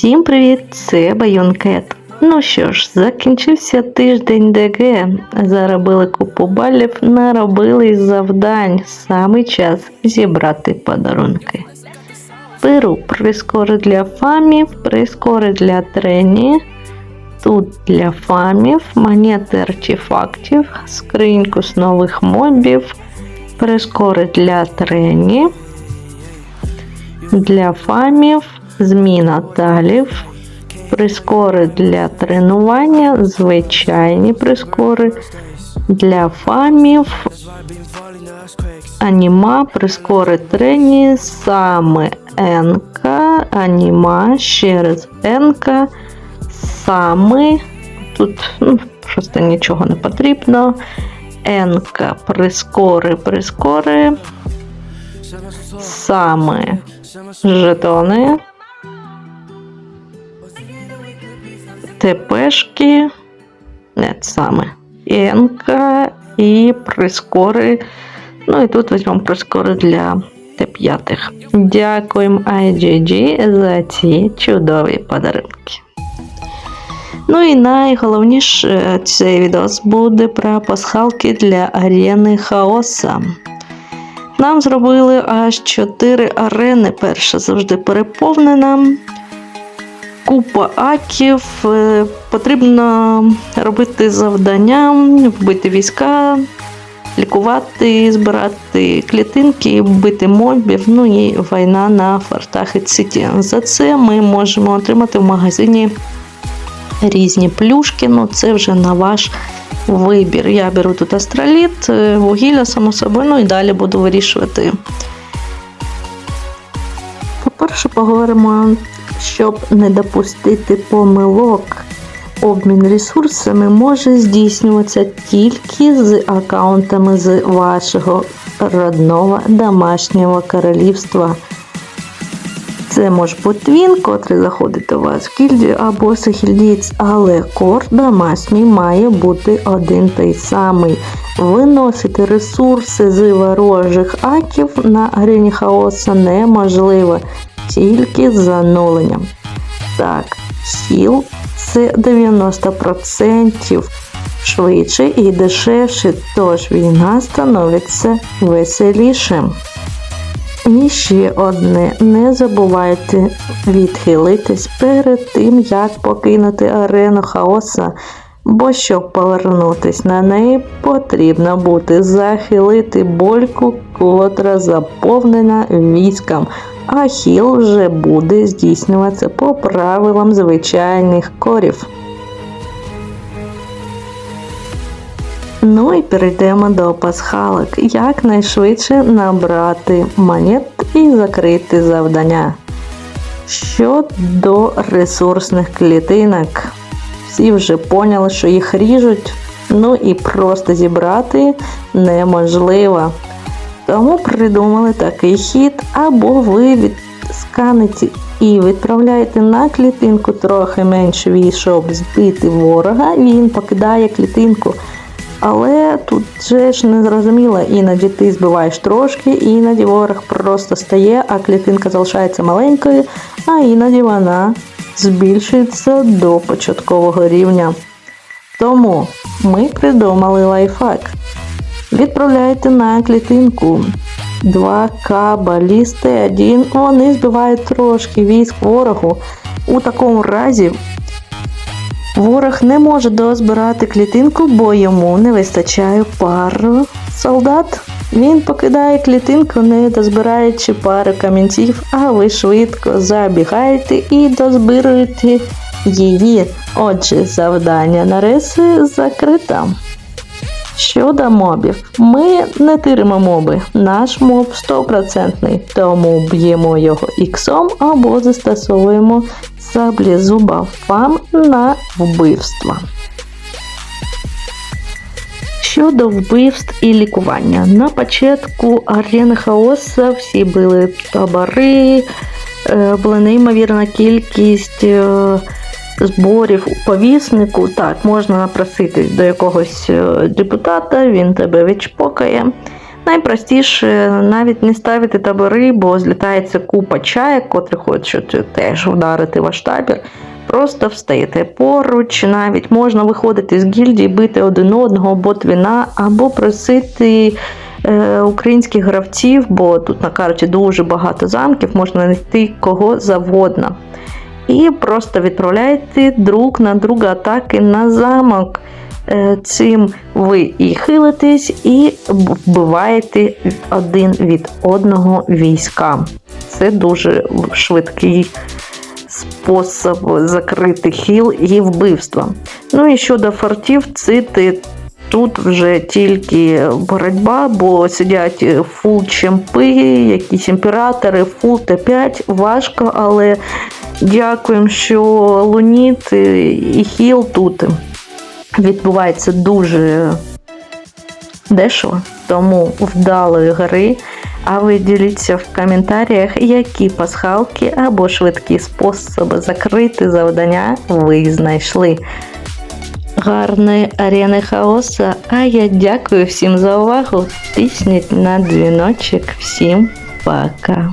Всім привіт! Це Байонкет. Ну що ж, закінчився тиждень ДГ. Заробили купу балів, наробили завдань. Саме час зібрати подарунки. Беру прискори для фамів, прискори для трені. Тут для фамів, монети артефактів, скриньку з нових мобів, прискори для трені, для фамів, зміна талів, прискори для тренування, звичайні прискори для фамів, аніма, прискори трені, саме НК, аніма, ще раз НК, саме. Тут ну, просто нічого не потрібно. НК, прискори, прискори, саме жетони. ТПшки, не саме Енка і прискори. Ну і тут візьмемо прискори для Т5. Дякуємо IGG за ці чудові подарунки. Ну і найголовніше цей відео буде про пасхалки для арени хаоса. Нам зробили аж 4 арени. Перша завжди переповнена. Купа аків. Е, Потрібно робити завдання, вбити війська, лікувати, збирати клітинки, вбити мобів. Ну і війна на фортах і Сіті. За це ми можемо отримати в магазині різні плюшки. Ну це вже на ваш вибір. Я беру тут астроліт, е, вугілля, само собою, ну і далі буду вирішувати. По-перше, поговоримо, щоб не допустити помилок. Обмін ресурсами може здійснюватися тільки з аккаунтами з вашого родного домашнього королівства. Це може бути він, котрий заходить до вас в гільдію або сахільдієць, але кор домашній має бути один той самий. Виносити ресурси з ворожих аків на арені хаоса неможливо, тільки з зануленням. Так, хіл це 90% швидше і дешевше, тож війна становиться веселішим. І ще одне, не забувайте відхилитись перед тим, як покинути арену хаоса, бо щоб повернутись на неї, потрібно буде захилити больку, котра заповнена військом, а хіл вже буде здійснюватися по правилам звичайних корів. Ну і перейдемо до пасхалок. Якнайшвидше набрати монет і закрити завдання. Щодо ресурсних клітинок, всі вже поняли, що їх ріжуть, ну і просто зібрати неможливо. Тому придумали такий хід, або ви відсканете і відправляєте на клітинку трохи менше щоб збити ворога, він покидає клітинку. Але тут же ж не зрозуміло, іноді ти збиваєш трошки, іноді ворог просто стає, а клітинка залишається маленькою, а іноді вона збільшується до початкового рівня. Тому ми придумали лайфхак. Відправляйте на клітинку 2К балісти 1, вони збивають трошки військ ворогу. У такому разі Ворог не може дозбирати клітинку, бо йому не вистачає пару солдат. Він покидає клітинку, не дозбираючи пару камінців, а ви швидко забігаєте і дозбируєте її. Отже, завдання на реси закрите. Щодо мобів, ми не тиримо моби. Наш моб 100%, тому б'ємо його іксом або застосовуємо саблі зуба фам на вбивство. Щодо вбивств і лікування. На початку арени хаоса всі били табори, е, була неймовірна кількість е, зборів у повіснику. Так, можна напроситись до якогось е, депутата, він тебе відчпокає. найпростіше навіть не ставити табори, бо злітається купа чаєк, котрі хочуть теж вдарити ваш табір. Просто встаєте поруч, навіть можна виходити з гільдії, бити один одного, або твіна, або просити е, українських гравців, бо тут на карті дуже багато замків, можна знайти кого завгодно. І просто відправляєте друг на друга атаки на замок. Е, Цим ви і хилитесь, і вбиваєте один від одного війська. Це дуже швидкий спосіб закрити хіл і вбивства. Ну і щодо фортів, це ти тут вже тільки боротьба, бо сидять фул чемпи, якісь імператори, фул Т5. Важко, але дякуємо, що Луніт і хіл тут відбувається дуже дешево, тому вдалої гри. А ви діліться в коментарях, які пасхалки або швидкі способи закрити завдання ви знайшли. Гарної арени хаоса. А я дякую всім за увагу. Тисніть на дзвіночок. Всім пока!